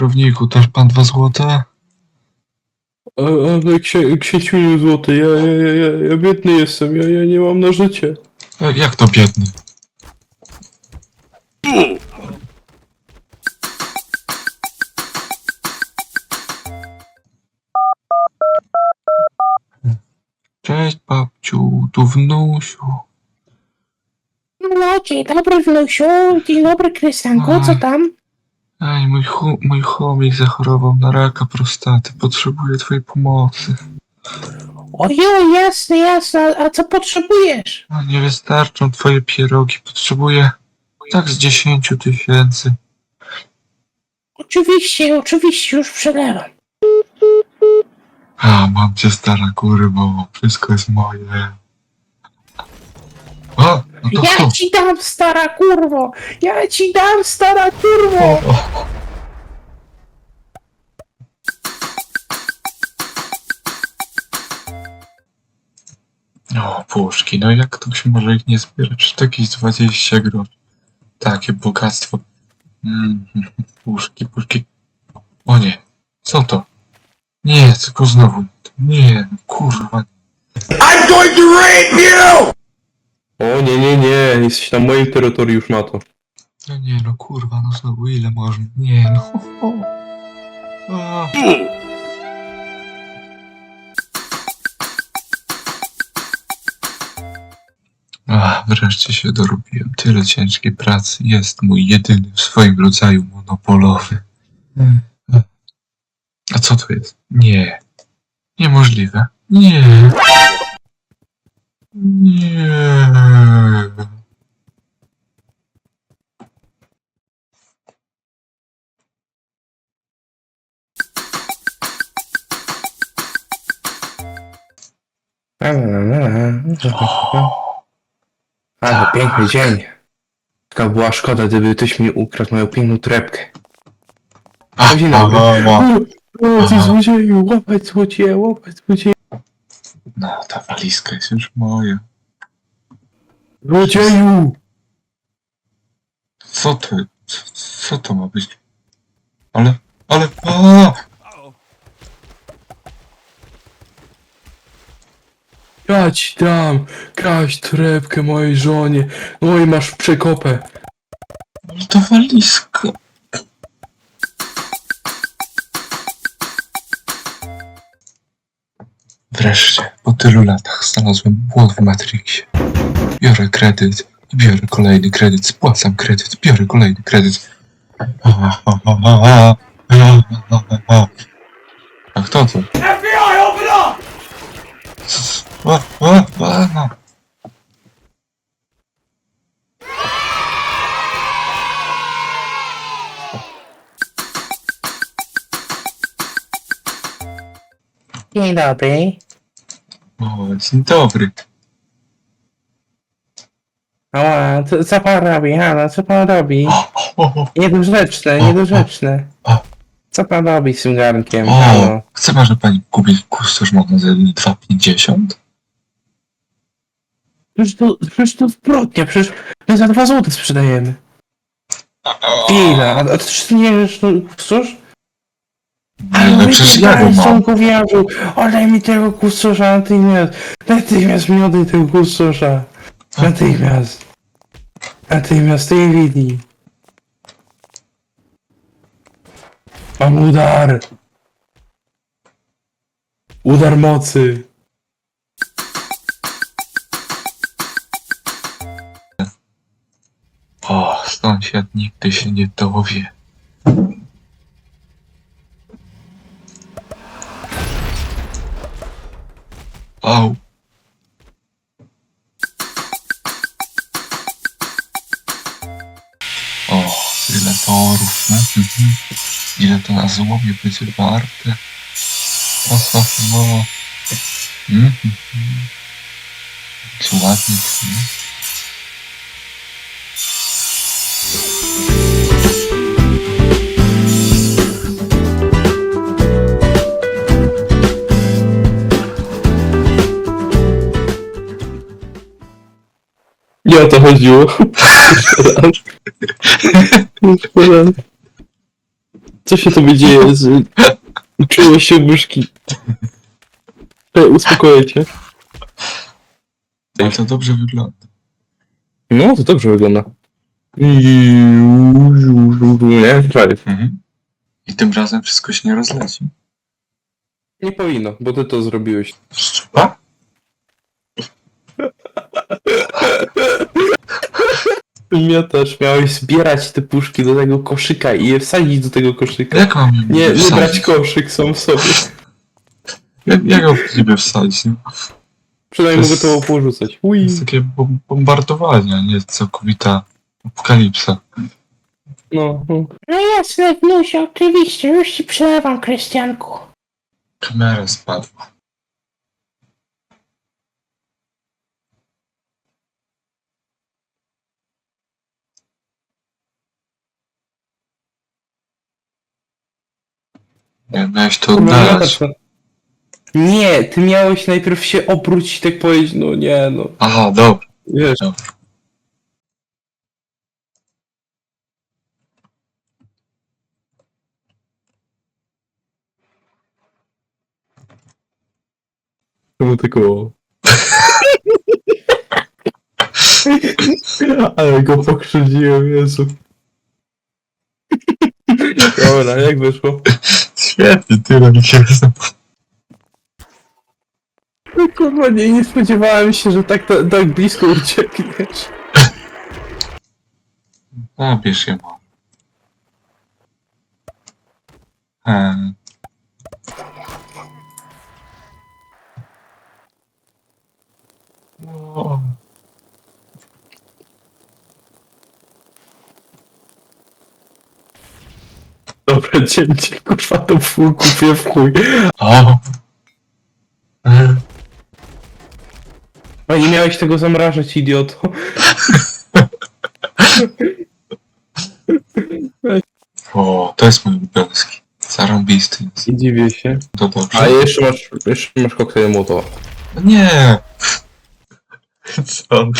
Kierowniku, też pan dwa złote? A, ale księ, księciuniu złoty, ja, ja, ja, ja, ja biedny jestem, ja, ja nie mam na życie. E, Jak to biedny? Cześć babciu, tu wnusiu. No, dzień dobry wnusiu, dzień dobry Krystianku, co tam? Ej, mój, chu- mój chomik zachorował na raka prostaty, potrzebuje twojej pomocy. Ojo, jasne, jasne, a co potrzebujesz? A nie wystarczą twoje pierogi, potrzebuję tak z 10 tysięcy. Oczywiście, oczywiście, już przelewam. A, mam cię stara kurwo, wszystko jest moje. A, no to Ja kto? ci dam, stara kurwo! Ja ci dam, stara kurwo! O, O, puszki, no jak to się może ich nie zbierać? Jakieś 20 groszy. Takie bogactwo. Mm, puszki, puszki. O nie, co to? Nie, tylko znowu. Nie, kurwa. O nie, nie, nie, jesteś na moim terytorium na to. No nie, no kurwa, no znowu ile można? Nie, no. A. Ach, wreszcie się dorobiłem. Tyle ciężkiej pracy. Jest mój jedyny w swoim rodzaju monopolowy. A co to jest? Nie. Niemożliwe. Nie. Nie. Ale piękny dzień. Taka była szkoda, gdyby ktoś mi ukradł moją piękną torebkę. Dzień dobry. O, ty złodzieju, łapać złodzieja, łapać złodzieja. No, ta walizka jest już moja. Złodzieju! Co to, co, co to ma być? Ale, ale, a! Ja ci dam, kraść torebkę mojej żonie. No i masz przekopę. Ale ta walizka. Wreszcie, po tylu latach znalazłem błąd w Matrixie. Biorę kredyt i biorę kolejny kredyt, spłacam kredyt, biorę kolejny kredyt. A, kto to? FBI, open up! A, a, a, no. Dzień dobry. O, dzień dobry. Ała, co, co pan robi, Halo, co pan robi? O, o, o, Niedorzeczne, O, niedorzeczne. o. Co pan robi z tym garnkiem, O, halo? chce może pani kupić kustosz mogą za 2,50? Przecież to, przecież to zbrodnia, przecież my za dwa złote sprzedajemy. Ile? A, a ty nie wiesz, no, cóż? Ale przecież ja go mam. Sąkowiarzu, oddaj mi tego kustosza natychmiast. Natychmiast mi oddaj tego kustosza. Natychmiast. Natychmiast tej chwili. Mam udar. Udar mocy. O, sąsiad nigdy się nie dowie. Au. O, tyle torów, no? Mhm. Ile to na złomie będzie warte? O, o, o. Mhm. Czy ładnie, nie? Nie o to chodziło. Co się tobie dzieje? Z... Czułeś się myszki. Ej, uspokoję cię. Ale to dobrze wygląda. No, to dobrze wygląda. Nie, czekaj. Mhm. I tym razem wszystko się nie rozleci. Nie powinno, bo ty to zrobiłeś. Szczupa? Miatasz, miałeś zbierać te puszki do tego koszyka i je wsadzić do tego koszyka. Jak mam je Nie, nie wsadzić? brać koszyk sam w sobie. Jak, jak go w niby wsadzić? No? Przynajmniej To mogę jest- to porzucać. To Ui. jest takie bom- bombardowanie, a nie całkowita apokalipsa. No, no. No jasne, Wnusia, oczywiście, już ci przelewam, Krystianku. Kamera spadła. Nie, miałeś to oddalać. no. Nie, ty miałeś najpierw się obrócić i tak powiedzieć, no nie, no. Aha, dobra. Wiesz. No tylko... Ale go pokrzydziłem, Jezu. Dobra, jak wyszło? Świetnie, tyle mi się No Kurwa, nie, nie spodziewałem się, że tak, tak, tak blisko uciekniesz. Zabierz je mam. Cięcie, kurwa, to full kupię w chuj. O. A nie miałeś tego zamrażać, idioto. O, to jest mój ulubiony Zarąbisty jest. I dziwię się. To dobrze. A jeszcze masz, jeszcze masz koktajl Mołotowa. Nie! Co?